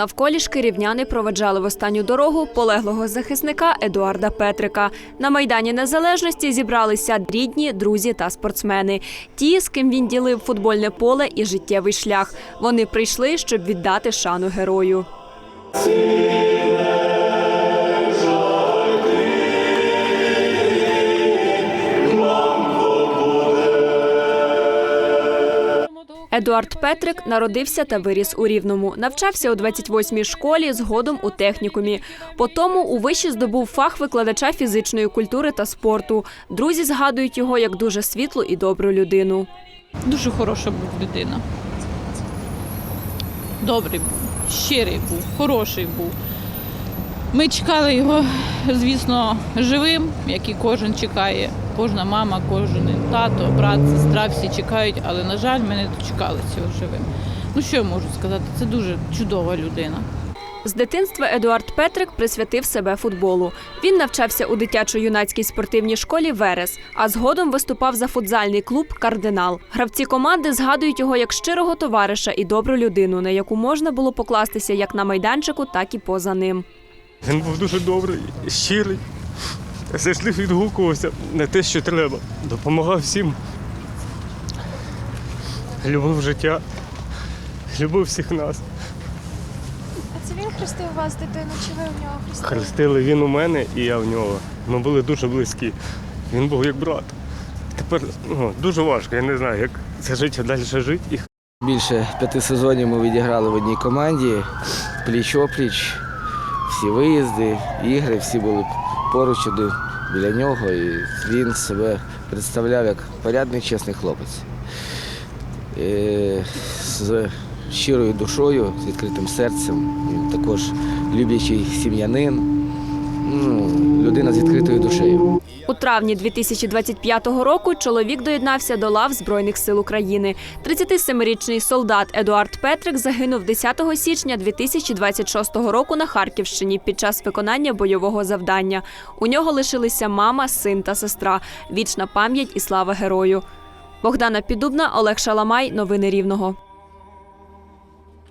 Навколішки рівняни проведжали в останню дорогу полеглого захисника Едуарда Петрика. На майдані Незалежності зібралися рідні, друзі та спортсмени. Ті, з ким він ділив футбольне поле і життєвий шлях. Вони прийшли, щоб віддати шану герою. Едуард Петрик народився та виріс у Рівному. Навчався у 28-й школі, згодом у технікумі. Потому у виші здобув фах викладача фізичної культури та спорту. Друзі згадують його як дуже світлу і добру людину. Дуже хороша був людина. Добрий був, щирий був, хороший був. Ми чекали його, звісно, живим, як і кожен чекає. Кожна мама, кожен тато, брат, сестра, всі чекають, але, на жаль, ми не дочекали цього живим. Ну що я можу сказати? Це дуже чудова людина. З дитинства Едуард Петрик присвятив себе футболу. Він навчався у дитячо-юнацькій спортивній школі Верес, а згодом виступав за футзальний клуб Кардинал. Гравці команди згадують його як щирого товариша і добру людину, на яку можна було покластися як на майданчику, так і поза ним. Він був дуже добрий, щирий, завжди відгукувався на те, що треба. Допомагав всім. Любив життя, любив всіх нас. А це він хрестив вас, дитину, чи ви в нього хрестили? Хрестили він у мене і я в нього. Ми були дуже близькі. Він був як брат. Тепер ну, дуже важко, я не знаю, як це життя далі жити. Більше п'яти сезонів ми відіграли в одній команді, пліч-опліч, всі виїзди, ігри, всі були поруч біля нього. І він себе представляв як порядний, чесний хлопець. Е, З щирою душою, з відкритим серцем, він також люблячий сім'янин, ну, людина з відкритою душею. У травні 2025 року чоловік доєднався до лав Збройних сил України. 37-річний солдат Едуард Петрик загинув 10 січня 2026 року на Харківщині під час виконання бойового завдання. У нього лишилися мама, син та сестра. Вічна пам'ять і слава герою. Богдана Підубна, Олег Шаламай. Новини Рівного.